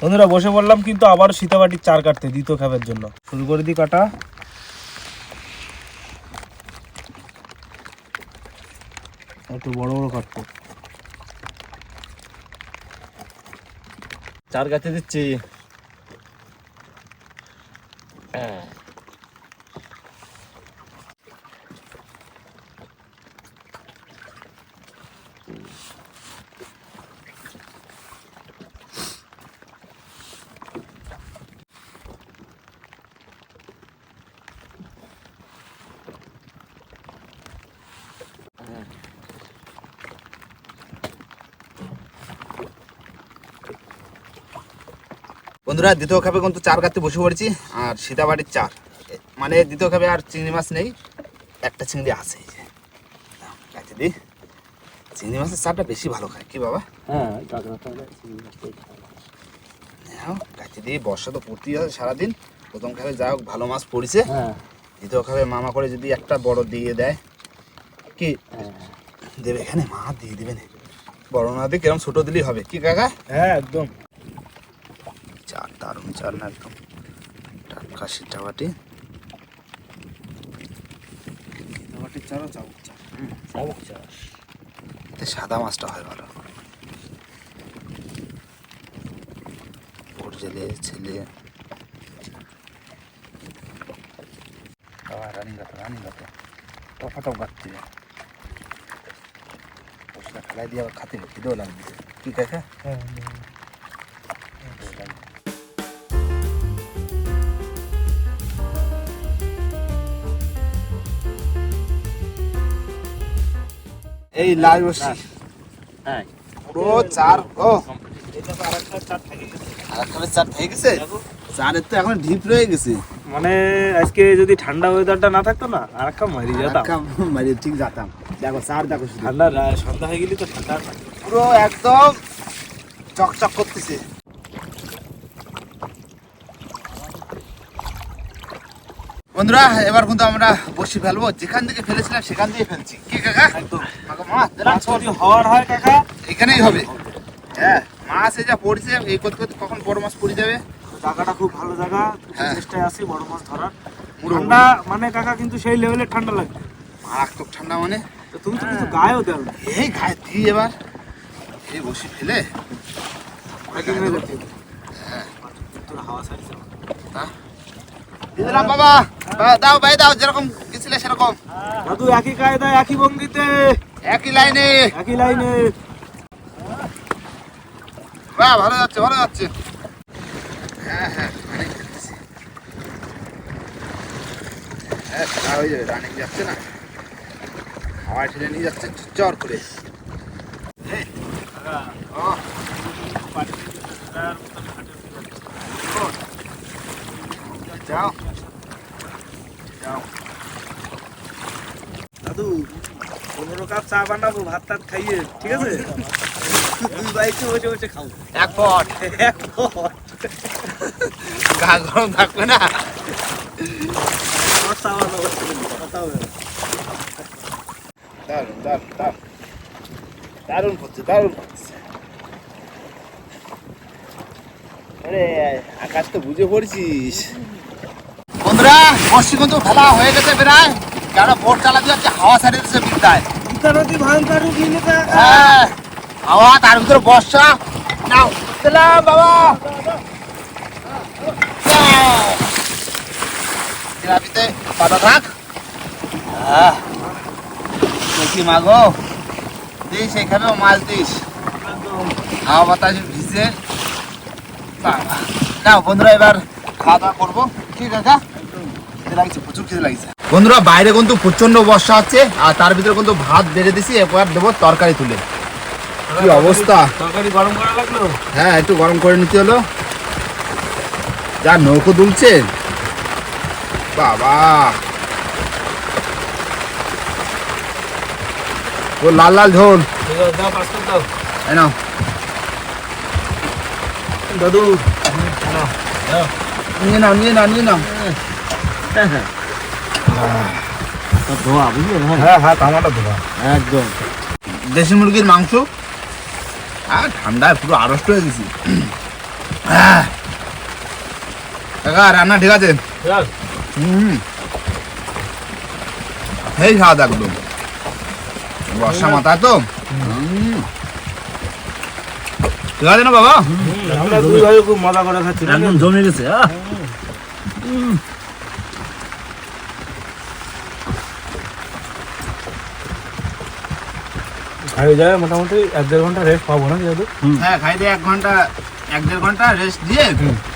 বন্ধুরা, বসে পড়লাম কিন্তু আবার সীতাবাটির চার কাটতে, দ্বিতীয় খাবার জন্য। শুরু করে দিই কাটা। একটু বড় বড় কাটতো চার গাছে দিচ্ছি। বন্ধুরা দ্বিতীয় খাবে কিন্তু চার কাটতে বসে পড়েছি আর সীতাবাড়ির চার। মানে দ্বিতীয় খাবে আর চিংড়ি মাছ নেই একটা চিংড়ি আছে কাটে দি। চিংড়ি মাছের চারটা বেশি ভালো খায় কি বাবা? হ্যাঁ কাটে দি বর্ষা তো পড়তেই আছে সারাদিন। প্রথম খাবে যা হোক ভালো মাছ পড়েছে। হ্যাঁ। দ্বিতীয় খাবে মামা করে যদি একটা বড় দিয়ে দেয় কি? দেবে এখানে? মা দিয়ে দিবে না। বড় না দিয়ে কিরম ছোট দিলেই হবে। কি কাকা? হ্যাঁ একদম। চার না একদম চার এতে সাদা মাছটা হয় ভালো। ওর জেলে ছেলে। রানিং গাতে রানিং গাতে। টফাটপ গাচ্ছে। খেলাই দিয়ে আবার খাতে খিদেও লাগবে। কি কাকা হ্যাঁ এই লাই বসছি হ্যাঁ। পুরো চার ও। চারের তো এখন ঢিপ রয়ে গেছে। মানে আজকে যদি ঠান্ডা ওয়েদারটা না থাকতো না আর একটা মারি যেতাম। আরেকটা মারিয়ে ঠিক যেতাম। দেখো চার দেখো ঠান্ডা সন্ধ্যা হয়ে গেলে তো ঠান্ডা। পুরো একদম চকচক করতেছে। বন্ধুরা এবার কিন্তু আমরা বসি ফেলব। যেখান থেকে ফেলেছিলাম সেখান দিয়ে ফেলছি। কি কাকা? হওয়ার হয় কাকা এখানেই হবে। হ্যাঁ মাছ এই যা পড়ছে এই করতে করতে কখন বড় মাছ পড়ে যাবে? জায়গাটা খুব ভালো জায়গা। হ্যাঁ। চেষ্টায় আছি বড় মাছ ধরার। ঠান্ডা মানে কাকা কিন্তু সেই লেভেলের ঠান্ডা লাগবে। মারাত্মক ঠান্ডা মানে। তো তুমি তো কিছু গায়েও না। এই গায়ে দিই এবার। এই বসি ফেলে। হয়ে হাওয়া ছাড়ছে। দিয়ে দিলাম বাবা দাও ভাই দাও যেরকম গেছিলে সেরকম। দাদু একই কায়দায় একই ভঙ্গিতে। একই লাইনে। একই লাইনে। বাহ ভালো যাচ্ছে ভালো যাচ্ছে। হ্যাঁ হ্যাঁ। হ্যাঁ হয়ে যাবে রানিং যাচ্ছে না? হাওয়ায় ঠেলে নিয়ে যাচ্ছে চর করে। যাও যাও। পনেরো কাপ চা বানাবো ভাত টাত খাইয়ে ঠিক আছে? দুই বাইকে বসে বসে খাব। এক পট। এক পট। গা গরম থাকবে না? চা বানাবো কথা হবে। দারুণ দারুণ দারুণ। দারুণ করছে দারুণ করছে। আরে আকাশ তো বুঝে পড়ছিস। বন্ধুরা বর্ষি কিন্তু খেলা হয়ে গেছে প্রায়। কারণ বোট চালাতে যাচ্ছে হাওয়া ছাড়ে দিচ্ছে বিদ্যায়। গীতা নদী ভয়ঙ্কর রূপ নিলে তো হ্যাঁ তার ভিতরে বর্ষা। নাও দিলাম বাবা। যাও। পাতা থাক দেখি মাগো। দিস এখানেও মাছ দিস। হাওয়া বাতাসে ভিজে। নাও বন্ধুরা এবার খাওয়া দাওয়া করব। ঠিক আছে? খিদে লাগছে প্রচুর খিদে লাগছে। বন্ধুরা বাইরে কিন্তু প্রচণ্ড বর্ষা হচ্ছে আর তার ভিতরে কিন্তু ভাত বেড়ে দিছি এবার দেবো তরকারি তুলে। কি অবস্থা? তরকারি গরম করা লাগল? হ্যাঁ একটু গরম করে নিতে হলো। যা নৌকো দুলছে। বাবা! ও লাল লাল ঝোল নাও। দাদু। নিয়ে নাও নিয়ে নাও নিয়ে নাও। ধোয়া হ্যাঁ হ্যাঁ দেবা একদম। দেশি মুরগির মাংস? আর ঠান্ডায় পুরো আড়ষ্ট হয়ে গেছি। কাকা রান্না ঠিক আছে? হুম। খাওয়া দাওয়া একদম। বর্ষা মাথা তো? ঠিক আছে না বাবা? খুব মজা করে খাচ্ছি একদম জমে গেছে আহ খাই যায় মোটামুটি এক দেড় ঘণ্টা রেস্ট পাবো না যেহেতু। হ্যাঁ খাই দিয়ে এক ঘণ্টা এক দেড় ঘণ্টা রেস্ট দিয়ে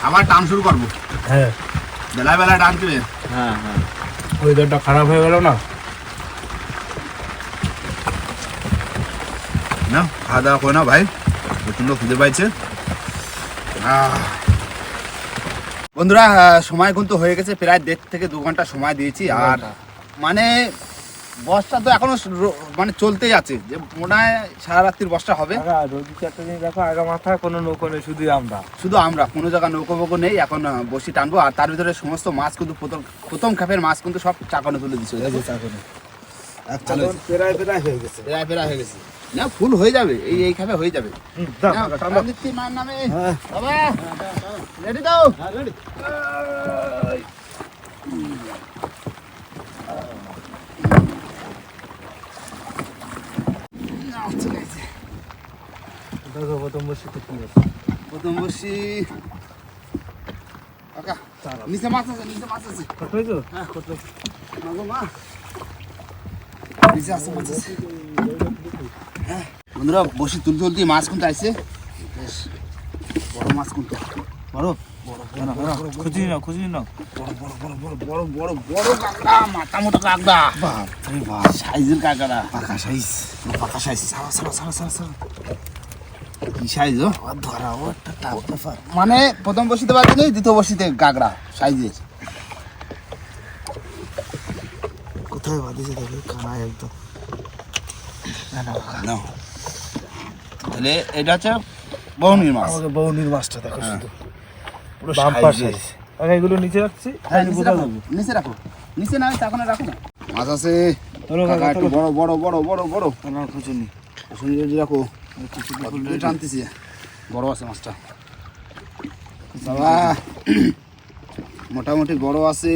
আবার টান শুরু করব। হ্যাঁ। বেলা বেলা টান তুলে। হ্যাঁ হ্যাঁ। ওয়েদারটা খারাপ হয়ে গেল না? না খাওয়া দাওয়া করে না ভাই প্রচণ্ড খুঁজে পাইছে। বন্ধুরা সময় কিন্তু হয়ে গেছে প্রায় দেড় থেকে দু ঘণ্টা সময় দিয়েছি আর মানে বসটা তো এখনও মানে চলতেই আছে। যে মনে হয় সারা রাত্রির বসটা হবে চারটে দিন দেখো আগা মাথায় কোনো নৌকো নেই শুধু আমরা। শুধু আমরা কোনো জায়গায় নৌকো বৌকো নেই এখন বসি টানবো আর তার ভিতরে সমস্ত মাছ কিন্তু প্রথম প্রথম খাপের মাছ কিন্তু সব চাকানো তুলে দিচ্ছে। প্রায় প্রায় হয়ে গেছে। প্রায় প্রায় হয়ে গেছে। না ফুল হয়ে যাবে এই এই খাপে হয়ে যাবে। নামে। হ্যাঁ। বাবা রেডি দাও দেখো প্রথম বসে কি আছে? প্রথম বসি কাকা নিচে মাছ আছে নিচে মাছ আছে। কত হয়েছো? হ্যাঁ কত মাগো মা নিচে আছে মাছ আছে। হ্যাঁ বন্ধুরা বসি তুলতে তুলতে মাছ কিন্তু আইছে? বেশ বড় মাছ কিন্তু বড়? খুঁজি নাও খুঁজি নাও। বড় বড় বড় বড় বড় বড় বড় কাঁকড়া মাথা মোটা কাঁকড়া। বাপ রে বাপ। সাইজের কাঁকড়া। পাকা সাইজ। পাকা সাইজ। সারা সারা সারা সারা সারা। কি সাইজ ও একটা টাপ মানে প্রথম বসিতে পারছি নেই দ্বিতীয় বসিতে কাঁকড়া সাইজের কোথায় দেখো একদম। নাও। তাহলে এটা হচ্ছে মাছ বৌনির মাছটা দেখো হ্যাঁ। শুধু। পুরো বাম্পার সাইজের। সাইজ আগে এগুলো নিচে রাখছি হ্যাঁ, নিচে বোঝা রাখো, যাবে। নিচে রাখো। নিচে না তখন রাখো না। মাছ আছে। বড় বড় বড় বড় বড়। শুনি রেডি রাখো। টানতেছি বড় আছে মাছটা। বাবা মোটামুটি বড় আছে।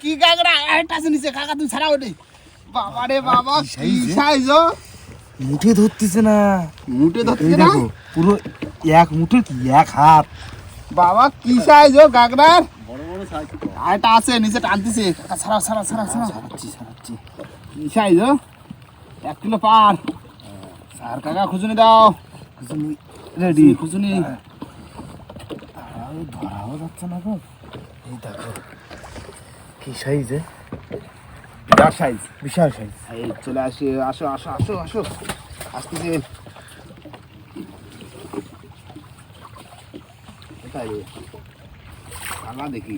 কি কাঁকড়া নিচে কাকা ছাড়া ওঠে বাবা রে বাবা কি সাইজ ও? মুঠে ধরতেছে না। মুটে এই ধরতে না? পুরো এক মুঠে কি এক হাত। বাবা কি সাইজ ও কাঁকড়ার আর এটা আছে নিচে টানতেছে ছাড়া ছাড়া ছাড়া ছাড়া ছাড়াচ্ছি ছাড়াচ্ছি। কি সাইজ এক কিলো পার। আর কাকা খুঁজুনি দাও। খুঁজুনি। রেডি খুঁজুনি। ধরাও যাচ্ছে না গো। এই দেখো। কি সাইজ এ? বিরাট সাইজ বিশাল সাইজ এই চলে আসি। আসো আসো আসো আসো। আসতেছে কোথায় দেখি।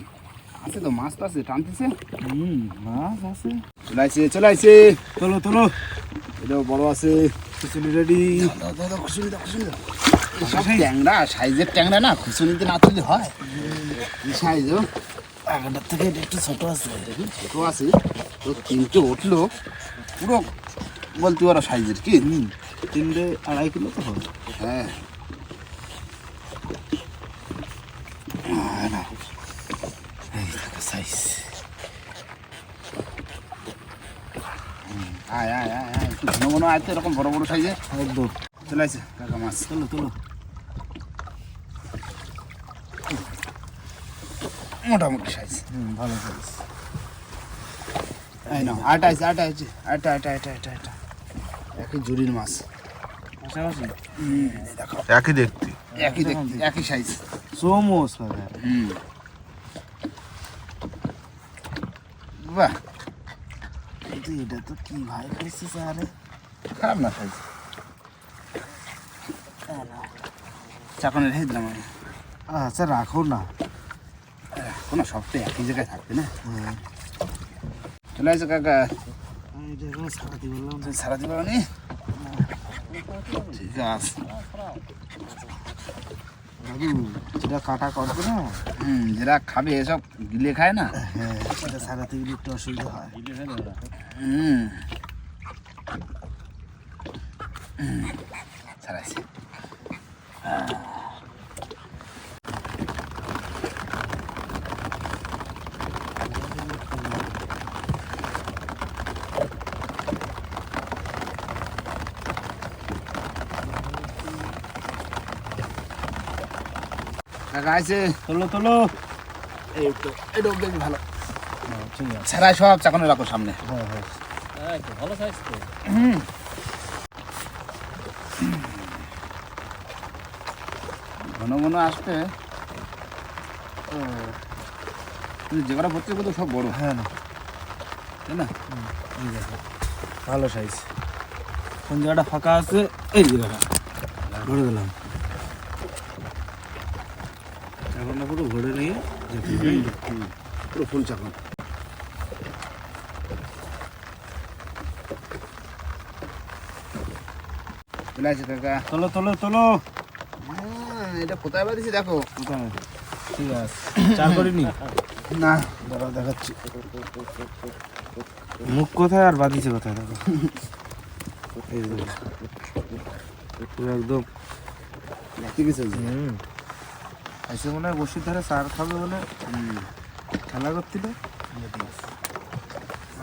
আছে তো মাছ আছে টানতেছে? হুম মাছ আছে। চলে আসছে চলে আসছে তোলো তোলো। এটাও বড় আছে। খুচুনি রেডি খুশুনি দাও খুশুনি দাও সব ট্যাংরা সাইজের ট্যাংরা না খুশুনিতে না তুললে হয়। কি সাইজ ও? আগেরটার থেকে একটু ছোট আছে। ছোট আছে। তো তিনটে উঠল। পুরো বলতে পারো সাইজের কি? তিনটে আড়াই কিলো তো হবে হ্যাঁ এই দেখো সাইজ আয় আয় আয় আয় ঘন এরকম বড় বড় সাইজের একদম। চলে আসে কাকা মাছ। তোলো তোলো মোটামুটি সাইজ হুম ভালো সাইজ এই নাও আটা আছে আটা আছে। আটা আটা আটা আটা আটা। একই জুড়ির মাছ। পাশাপাশি? হুম, দেখো। একই দেখতে। একই দেখতে একই সাইজ সোমোস হবে হুম। বাহ। এটা তো কি ভাই করছিস আরে খারাপ না সাইজ চাকনের রেখে দিলাম আমি। আচ্ছা রাখো না। কোনো সবটাই একই জায়গায় থাকবে না। চলে আসে কাকা। সারাতে বললাম। তুই সারা দিবে নি ঠিক আছে। দাদু যেটা কাটা করবে না? হুম যারা খাবে এসব গিলে খায় না? হ্যাঁ সেটা সারাতে গেলে একটু অসুবিধা হয়। হুম। ছাড়াইছে আছে তোলো তোলো। এই তো এটা বেশ ভালো। ছাড়াই সব চাকানো রাখো সামনে। হ্যাঁ হ্যাঁ। ভালো সাইজ তো। ঘন ঘন কিন্তু যে কটা পড়ছে ওগুলো সব বড়। হ্যাঁ না। তাই না? এই দেখো ভালো সাইজ কোন জায়গাটা ফাঁকা আছে এই জায়গাটা ধরে দিলাম। না পুরো ঘুরে নিয়ে পুরো ফুল চাকন। চলে আসে কাকা। তোলো তোলো হ্যাঁ, এটা কোথায় বাঁধিয়েছি দেখো। কোথায়? ঠিক আছে। চার করিনি? না দাঁড়াও দেখাচ্ছি। মুখ কোথায় আর বাঁধিছে কোথায়? দেখো। পুরো একদম। ঠিক আছে। হুম। এসে মনে হয় বসির ধারে সার খাবে বলে খেলা করছিল?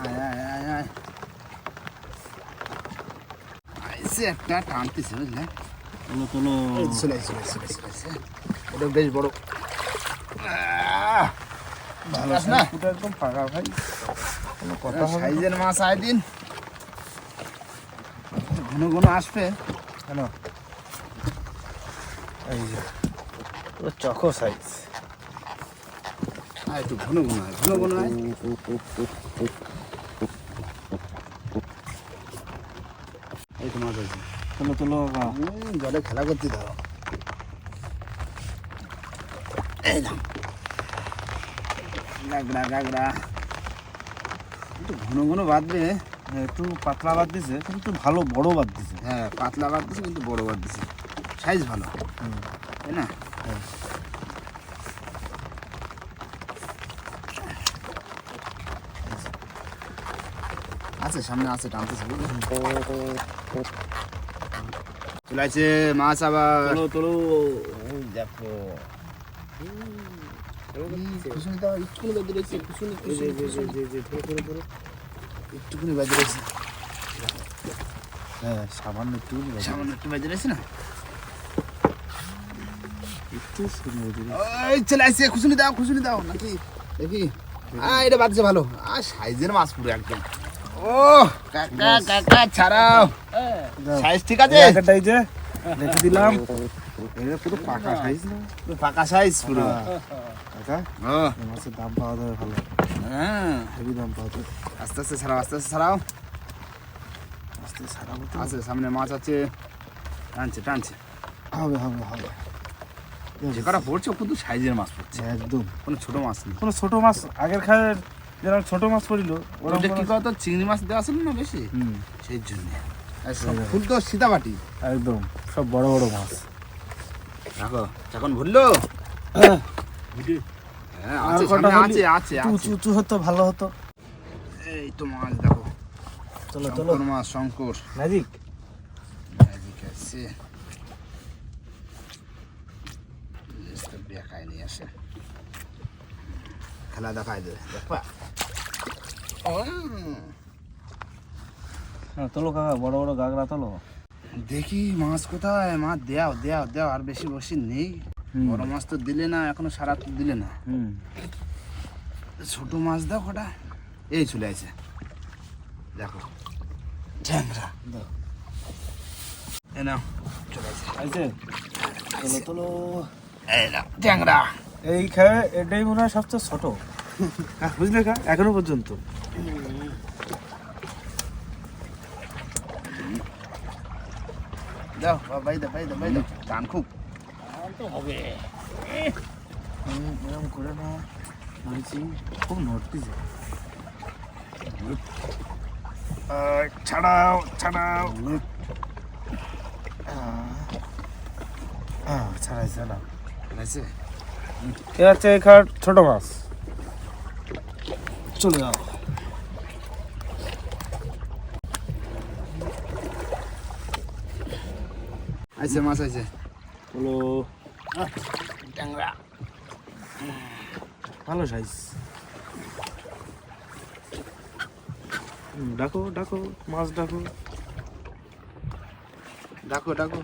আয় আয় আয় আয়। আইসে একটা টানতেছে বুঝলে? এটা বেশ বড়। ভালো না? পুরো একদম ফাঁকা ভাই। কোনো কথা সাইজের মাছ আয় দিন। ঘন ঘন আসবে। কেন? এই যে। চকো সাইজ আর একটু ঘন ঘন ঘন ঘন এই তো মাছ আছে। তোলো বাবা। জলে খেলা করতে দাও এই একটু ঘন ঘন বাঁধবে একটু পাতলা বাদ দিছে কিন্তু ভালো বড় বাদ দিছে। হ্যাঁ পাতলা বাদ দিছে কিন্তু বড় বাদ দিছে। সাইজ ভালো। তাই না? হ্যাঁ। আছে সামনে আছে টানতেছে। আছে মাছ আবার তোলো তোলো দেখো। একটুখানি বাজে রয়েছে। হ্যাঁ সামান্য একটু সামান্য একটু বাজে রয়েছে না? একটু সুন্দর ওই চলে আসছে খুশুনি দাও খুশুনি দাও নাকি? দেখি। আ এটা বাজছে ভালো। আর সাইজের মাছ পুরো একদম। ও কাকা কাকা ছাড়াও। সাইজ ঠিক আছে? একটাই যে রেখে দিলাম। এটা পুরো পাকা সাইজ না? পুরো ফাঁকা সাইজ পুরো। কাকা ও মাছের দাম পাওয়া যাবে ভালো। হ্যাঁ। হেভি দাম পাওয়া যাবে। আস্তে আস্তে ছাড়াও আস্তে আস্তে ছাড়াও। আস্তে আছে সামনে মাছ আছে। টানছে টানছে। হবে হবে হবে। যে কটা পড়ছে ও কিন্তু সাইজের মাছ পড়ছে। একদম। কোনো ছোট মাছ নেই। কোনো ছোট মাছ আগের খায়ের যেরকম ছোট মাছ পড়িল ওটা কি কত? চিংড়ি মাছ দেওয়া ছিল না বেশি? হুম। সেই জন্য। ফুল তো সীতাবাটি। একদম সব বড় বড় মাছ। দেখো যখন ভুললো? হ্যাঁ, আছে? আছে আছে আছে। উঁচু উঁচু হতো ভালো হতো। এই তো মাছ দেখো। চলো চলো। মাছ শঙ্কর। ম্যাজিক। ম্যাজিক আছে। দেখায় নিয়ে আসে। খেলা দেখায় দেবে দেখবা? তোলো কাকা বড় বড় গাগরা তোলো। দেখি মাছ কোথায়? মাছ দেও দেও দেও আর বেশি বসি নেই। বড় মাছ তো দিলে না এখনও সারা তো দিলে না। হুম। ছোট মাছ দাও কটা। এই চলে আছে দেখো। দাও। এ নাও চলে আছে তোলো তোলো। এই নাও এই খায়ে এটাই মনে হয় সবচেয়ে ছোট। হ্যাঁ, বুঝলে কা এখনও পর্যন্ত। দাও বা- বাই দাও বাই দাও বাই দাও টান খুব হবে হুম, এরকম করে না বলছি খুব নড়তিছে আহ, ছাড়াও ছাড়াও আহ, ছাড়াই ছাড়াও ঠিক আছে এ হচ্ছে এখান ছোট মাছ চলে যাও আইছে মাছ আইছে হলো ট্যাংরা। ভালো সাইজ ডাকো ডাকো মাছ ডাকো। ডাকো ডাকো।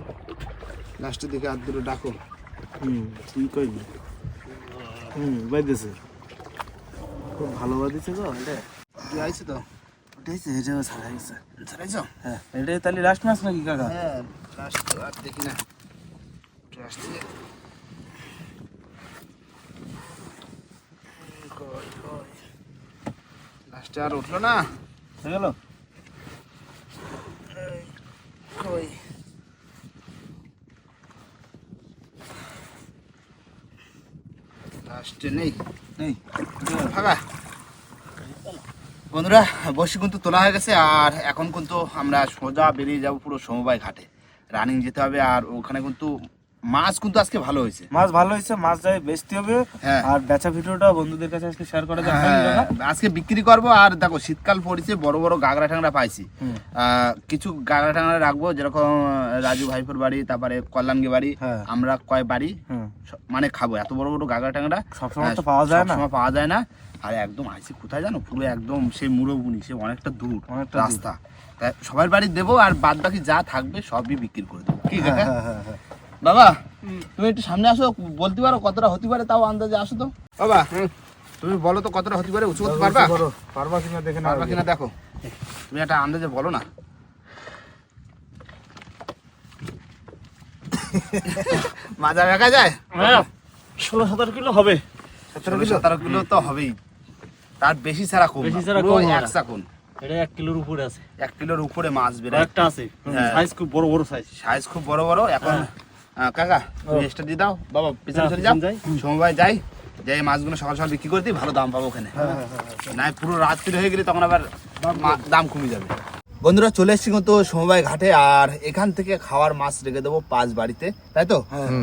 লাস্টের দিকে আর দুটো ডাকো। হুম তুই কইবি হুম বাইতেছে খুব ভালো বাদিছে গো এটা। কি আইছে তো? উঠেছে এটাও ছাড়া গেছে ছাড়াইছো হ্যাঁ এটাই তাহলে লাস্ট মাছ নাকি কাকা? হ্যাঁ লাস্ট আর দেখি না। লাস্ট লাস্টে আর উঠল না? হয়ে গেল? কই? লাস্টে নেই। নেই। ফাঁকা? বন্ধুরা বসি কিন্তু তোলা হয়ে গেছে আর এখন কিন্তু আমরা সোজা বেরিয়ে যাব পুরো সমবায় ঘাটে। রানিং যেতে হবে আর ওখানে কিন্তু মাছ কিন্তু আজকে ভালো হয়েছে। মাছ ভালো হয়েছে মাছ যাই বেচতে হবে। হ্যাঁ। আর বেচা ভিডিওটা বন্ধুদের কাছে আজকে শেয়ার করা যাবে হ্যাঁ, আজকে বিক্রি করব আর দেখো শীতকাল পড়েছে বড় বড় গাগরা ট্যাংরা পাইছি। কিছু গাগরা ট্যাংরা রাখব যেরকম রাজু ভাইপুর বাড়ি তারপরে কল্যাণগি বাড়ি হ্যাঁ। আমরা কয় বাড়ি মানে খাব। এত বড় বড় গাগরা ট্যাংরা সবসময় পাওয়া যায় না। পাওয়া যায় না। আর একদম আইসি কোথায় জানো? পুরো একদম সেই মুরোবুনি সে অনেকটা দূর অনেকটা রাস্তা। তাই সবার বাড়ি দেবো আর বাদ বাকি যা থাকবে সবই বিক্রি করে দেবো। কি কাকা হ্যাঁ হ্যাঁ হ্যাঁ বাবা তুমি একটু সামনে আসো বলতে পারো কতটা হতে পারে তাও আন্দাজে আসো তো। বাবা তুমি বলো তো কতটা হতে পারে উঁচু করতে পারবা? পারবা কিনা দেখে না পারবা কিনা দেখো। তুমি একটা আন্দাজে বলো না। মাজা দেখা যায়? হ্যাঁ ষোলো সতেরো কিলো হবে। সতেরো কিলো সতেরো কিলো তো হবেই। তার বেশি ছাড়া কম বেশি ছাড়া কম এক না। চাকুন এটা এক কিলোর উপরে আছে। এক কিলোর উপরে মাছ বের একটা আছে হ্যাঁ। সাইজ খুব বড় বড় সাইজ সাইজ খুব বড় বড়। এখন কাকা তুমি এক্সট্রা দিয়ে দাও। বাবা পিছনে হ্যাঁ, চলে যাও। পিছনে যাই। সময় যাই। যে মাছগুলো সকাল সকাল বিক্রি করে দিই ভালো দাম পাবো ওখানে। নাই পুরো রাত্রি হয়ে গেলে তখন আবার দাম কমে যাবে। বন্ধুরা চলে এসেছি কিন্তু সমবায় ঘাটে আর এখান থেকে খাওয়ার মাছ রেখে দেবো পাঁচ বাড়িতে তাই তো?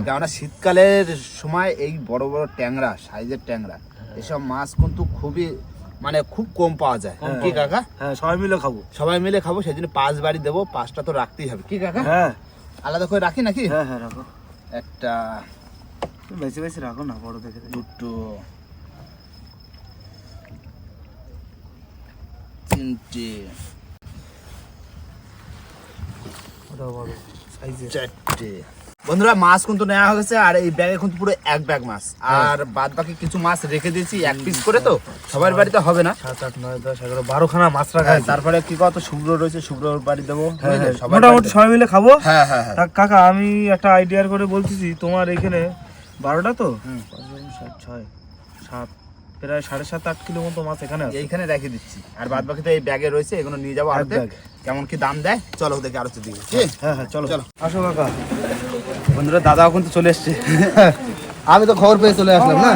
কেননা শীতকালের সময় এই বড় বড় ট্যাংরা সাইজের ট্যাংরা এসব মাছ কিন্তু খুবই মানে খুব কম পাওয়া যায়। কি কাকা? হ্যাঁ সবাই মিলে খাব। সবাই মিলে খাব সেই জন্য পাঁচ বাড়ি দেবো পাঁচটা তো রাখতেই হবে। কি কাকা? হ্যাঁ। আলাদা করে রাখি নাকি? হ্যাঁ হ্যাঁ রাখো। একটা বেশি বেশি রাখো না বড় দেখে। দুটো তিনটে চারটে। বন্ধুরা মাছ কিন্তু নেওয়া হয়ে গেছে আর এই ব্যাগে কিন্তু পুরো এক ব্যাগ মাছ। আর বাদ বাকি কিছু মাছ রেখে দিয়েছি এক পিস করে তো সবার বাড়িতে হবে না। সাত আট নয় দশ এগারো বারো খানা মাছ রাখা হ্যাঁ, তারপরে কি কত? শুভ্র রয়েছে শুভ্রর বাড়ি দেবো। হ্যাঁ? হ্যাঁ। মোটামুটি সবাই মিলে খাব। হ্যাঁ হ্যাঁ হ্যাঁ। কাকা আমি একটা আইডিয়ার করে বলতেছি তোমার এখানে বারোটা তো? ছয় সাত প্রায় সাড়ে সাত আট কিলো মতো মাছ এখানে আছে। এইখানে রেখে দিচ্ছি। আর বাদ বাকি তো এই ব্যাগে রয়েছে এগুলো নিয়ে যাব ব্যাগ। কেমন কি দাম দেয়? চলো দেখি আড়তে দিকে হ্যাঁ হ্যাঁ চলো। চলো। আসো কাকা। বন্ধুরা দাদাও কিন্তু চলে এসছে। আমি তো খবর পেয়ে চলে আসলাম না?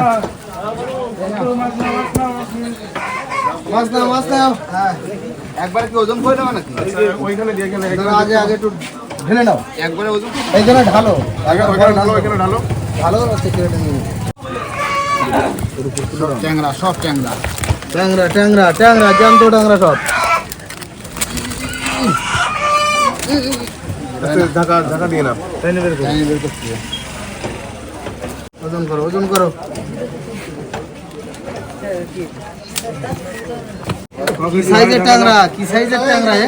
মাছ নাও মাছ নাও। হ্যাঁ। একবার কি ওজন করে নেবে নাকি? দাদা, আগে আগে একটু ঢেলে নাও। একবারে ওজন এইখানে ঢালো। ঢালো এখানে ঢালো। ঢালো হচ্ছে কেটে নিয়ে ট্যাংরা সব ট্যাংরা। ট্যাংরা ট্যাংরা ট্যাংরা জ্যান্ত ট্যাংরা সব। তাই নেবে ট্যাংরা বের করছি। ওজন করো ওজন করো। কি সাইজের ট্যাংরা কি সাইজের ট্যাংরা এ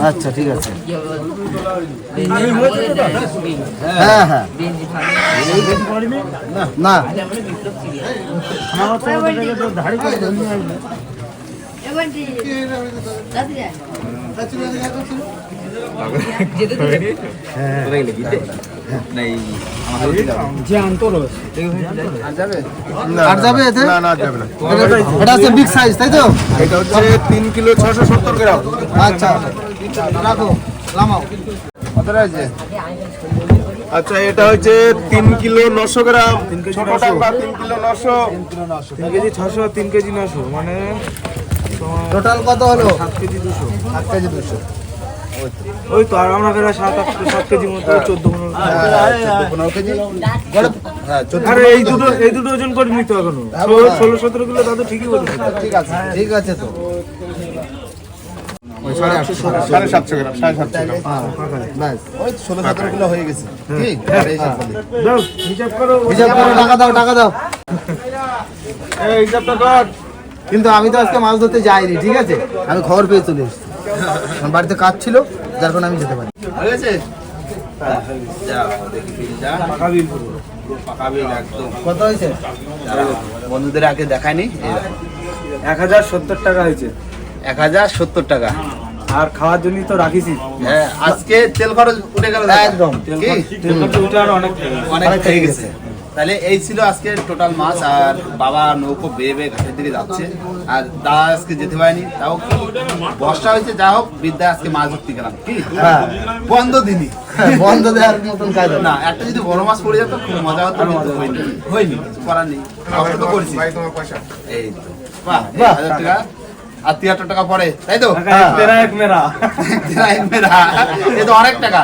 আচ্ছা ঠিক আছে। হ্যাঁ হ্যাঁ। না। আর যাবে। আর যাবে? এতে? না না যাবে না। এটা হচ্ছে বিগ সাইজ তাই তো? এটা হচ্ছে তিন কিলো ছশো সত্তর গ্রাম। আচ্ছা। রাখো লামাও কত রয়েছে আচ্ছা এটা হচ্ছে তিন কিলো নশো গ্রাম। ছোটটা বা তিন কিলো নশো। তিন কেজি ছশো তিন কেজি নশো। মানে টোটাল কত হলো? সাত কেজি দুশো। সাত কেজি দুশো। ওই তো আর আমরা সাত আট সাত কেজি মতো চোদ্দ পনেরো পনেরো কেজি। হ্যাঁ আরে এই দুটো এই দুটো ওজন করে নিতে এখনও ষোলো ষোলো সতেরো কিলো দাদু ঠিকই বলেছিল ঠিক আছে ঠিক আছে তো। সাড়ে সাতশো গ্রাম সাড়ে সাতশো গ্রাম। ওই ষোলো সতেরো কিলো হয়ে গেছে। কি আর এই হিসাব করো। টাকা দাও টাকা দাও। হিসাবটা কর। কিন্তু আমি তো আজকে মাছ ধরতে যাইনি ঠিক আছে? আমি খবর পেয়ে চলে এসেছি। আমার বাড়িতে কাজ ছিল যার কারণে আমি যেতে পারি। হয়ে। কত হয়েছে? বন্ধুদের আগে দেখায়নি। এক হাজার সত্তর টাকা হয়েছে। এক হাজার সত্তর টাকা। আর খাওয়ার জন্যই তো রাখিছি। হ্যাঁ আজকে তেল খরচ উঠে গেল একদম। তেল খরচ উঠে অনেক অনেক হয়ে গেছে। তাহলে এই ছিল আজকে টোটাল মাছ আর বাবা নৌকো বেয়ে বেয়ে ঘাটের দিকে যাচ্ছে। আর দা আজকে যেতে পারেনি তাও বর্ষা হয়েছে যা হোক বিদ্যা আজকে মাছ ধরতে গেলাম কি? হ্যাঁ। বন্ধ দিনই। বন্ধ দেওয়ার মতন কাজ না একটা যদি বড় মাছ পড়ে যেত খুব মজা হতো হয়নি। হয়নি। করার নেই। কষ্ট তো করছি। ভাই তোমার পয়সা। এই তো। বাহ বাহ। হাজার টাকা। আর তিয়াত্তর টাকা পড়ে তাই তো। এ তো অনেক টাকা।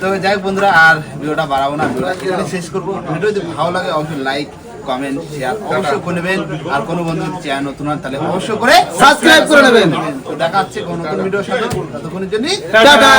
তো যাই হোক বন্ধুরা আর ভিডিওটা বাড়াবো না। ভিডিওটা শেষ করব। ভিডিও যদি ভালো লাগে অবশ্যই লাইক কমেন্ট শেয়ার অবশ্যই করে নেবেন। আর কোনো বন্ধু যদি চ্যানেল নতুন হয় তাহলে অবশ্যই করে সাবস্ক্রাইব করে নেবেন। তো দেখা হচ্ছে কোনো নতুন ভিডিওর সাথে। ততক্ষণের জন্য টাটা।